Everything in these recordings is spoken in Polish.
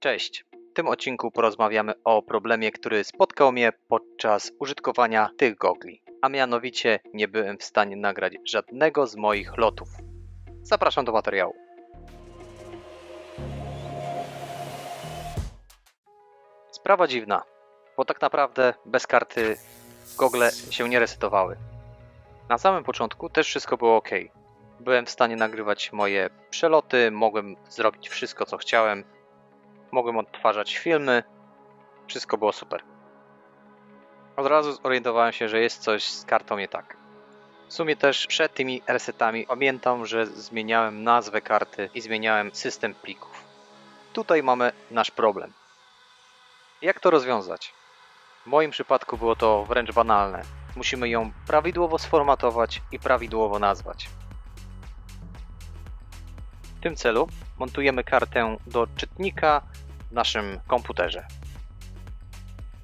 Cześć. W tym odcinku porozmawiamy o problemie, który spotkał mnie podczas użytkowania tych gogli. A mianowicie nie byłem w stanie nagrać żadnego z moich lotów. Zapraszam do materiału. Sprawa dziwna, bo tak naprawdę bez karty gogle się nie resetowały. Na samym początku też wszystko było ok. Byłem w stanie nagrywać moje przeloty, mogłem zrobić wszystko co chciałem, mogłem odtwarzać filmy, wszystko było super. Od razu zorientowałem się, że jest coś z kartą nie tak. W sumie też przed tymi resetami pamiętam, że zmieniałem nazwę karty i zmieniałem system plików. Tutaj mamy nasz problem. Jak to rozwiązać? W moim przypadku było to wręcz banalne. Musimy ją prawidłowo sformatować i prawidłowo nazwać. W tym celu montujemy kartę do czytnika w naszym komputerze.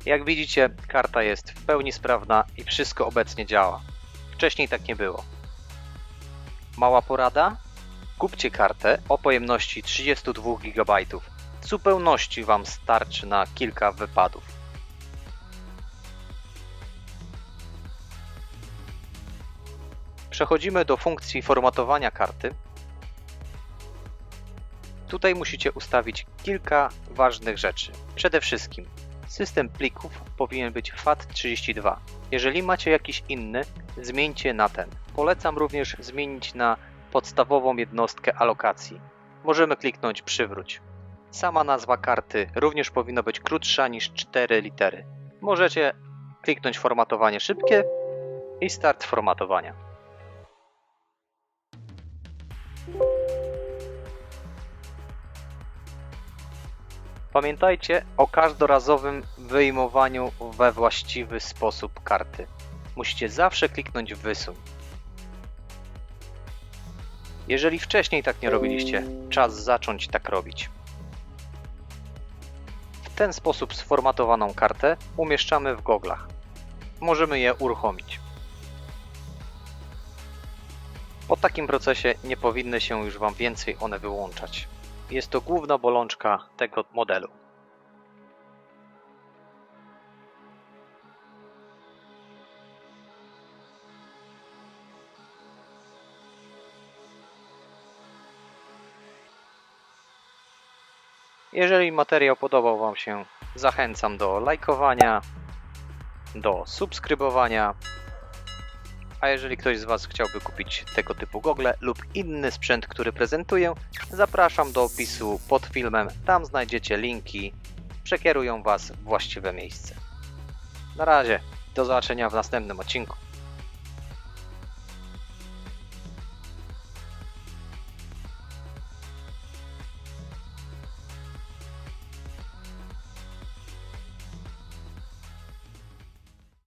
Jak widzicie, karta jest w pełni sprawna i wszystko obecnie działa. Wcześniej tak nie było. Mała porada? Kupcie kartę o pojemności 32 GB. W zupełności Wam starczy na kilka wypadów. Przechodzimy do funkcji formatowania karty. Tutaj musicie ustawić kilka ważnych rzeczy. Przede wszystkim system plików powinien być FAT32. Jeżeli macie jakiś inny, zmieńcie na ten. Polecam również zmienić na podstawową jednostkę alokacji. Możemy kliknąć przywróć. Sama nazwa karty również powinna być krótsza niż 4 litery. Możecie kliknąć formatowanie szybkie i start formatowania. Pamiętajcie o każdorazowym wyjmowaniu we właściwy sposób karty. Musicie zawsze kliknąć wysuń. Jeżeli wcześniej tak nie robiliście, czas zacząć tak robić. W ten sposób sformatowaną kartę umieszczamy w goglach. Możemy je uruchomić. Po takim procesie nie powinny się już Wam więcej one wyłączać. Jest to główna bolączka tego modelu. Jeżeli materiał podobał Wam się, zachęcam do lajkowania, do subskrybowania. A jeżeli ktoś z Was chciałby kupić tego typu gogle lub inny sprzęt, który prezentuję, zapraszam do opisu pod filmem. Tam znajdziecie linki, przekierują Was w właściwe miejsce. Na razie, do zobaczenia w następnym odcinku.